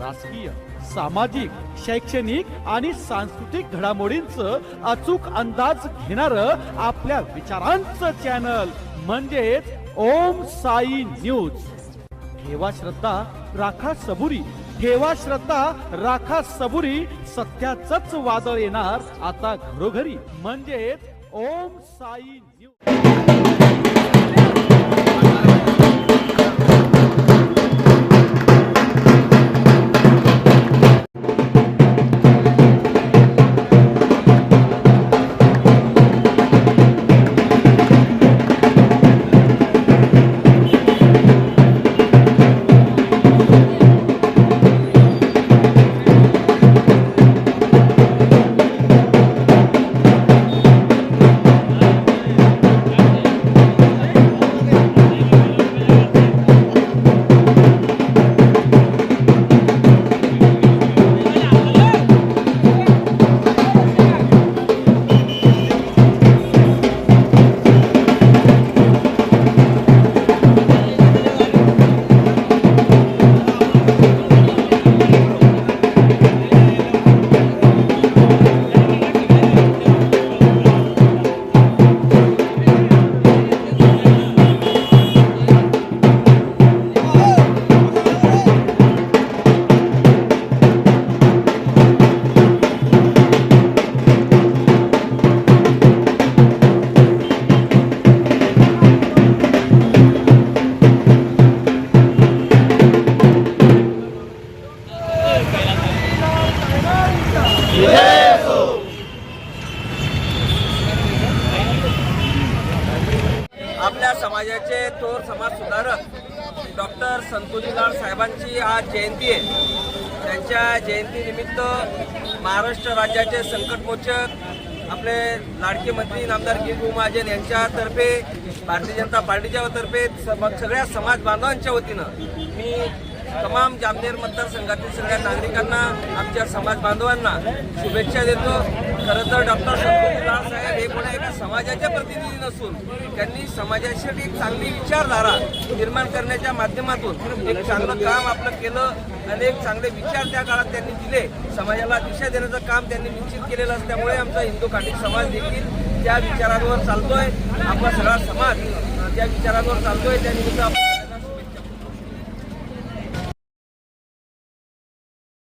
राजकीय सामाजिक शैक्षणिक आणि सांस्कृतिक घडामोडींचं अचूक अंदाज घेणार आपल्या विचारांचं चॅनल म्हणजेच ओम साई न्यूज. ठेवा श्रद्धा राखा सबुरी. ठेवा श्रद्धा राखा सबुरी. सत्याच वादळ येणार आता घरोघरी. म्हणजेच ओम साई न्यूज. आपल्या समाजाचे थोर समाज सुधारक डॉक्टर संतोजीलाल साहेबांची आज जयंती आहे. त्यांच्या जयंतीनिमित्त महाराष्ट्र राज्याचे संकटमोचक आपले लाडके मंत्री नामदार गिरगू महाजन यांच्यातर्फे भारतीय जनता पार्टीच्या तर्फे सगळ्या समाज बांधवांच्या वतीनं मी तमाम जामनेर मतदारसंघातील सगळ्या नागरिकांना आमच्या समाज बांधवांना शुभेच्छा देतो. खरं तर डॉक्टर संतोषीलाल साहेब हे कोणा समाजाच्या प्रतिनिधी नसून त्यांनी समाजासाठी एक चांगली विचारधारा निर्माण करण्याच्या माध्यमातून एक चांगलं काम आपलं केलं अनेक चांगले विचार त्या काळात त्यांनी दिले. समाजाला दिशा देण्याचं काम त्यांनी निश्चित केलेलं असल्यामुळे आमचा हिंदू काटिक समाज देखील त्या विचारांवर चालतोय. आपला सगळा समाज त्या विचारांवर चालतोय. त्यानिमित्त आपण